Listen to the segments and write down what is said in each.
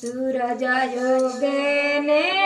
सूरज योगेने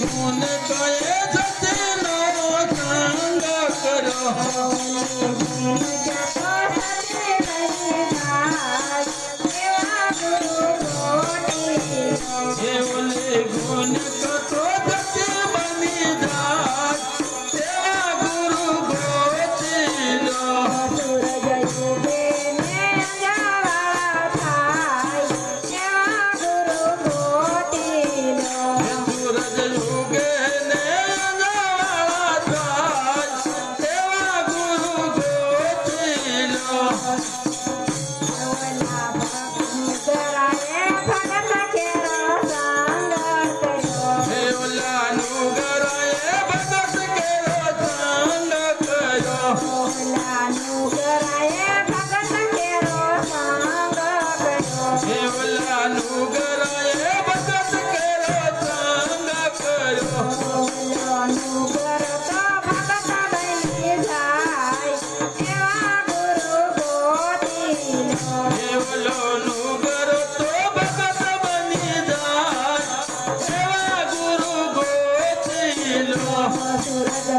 ગુણ કહે જતે નો સંગ કરો. ગુણ કતો trust. Surata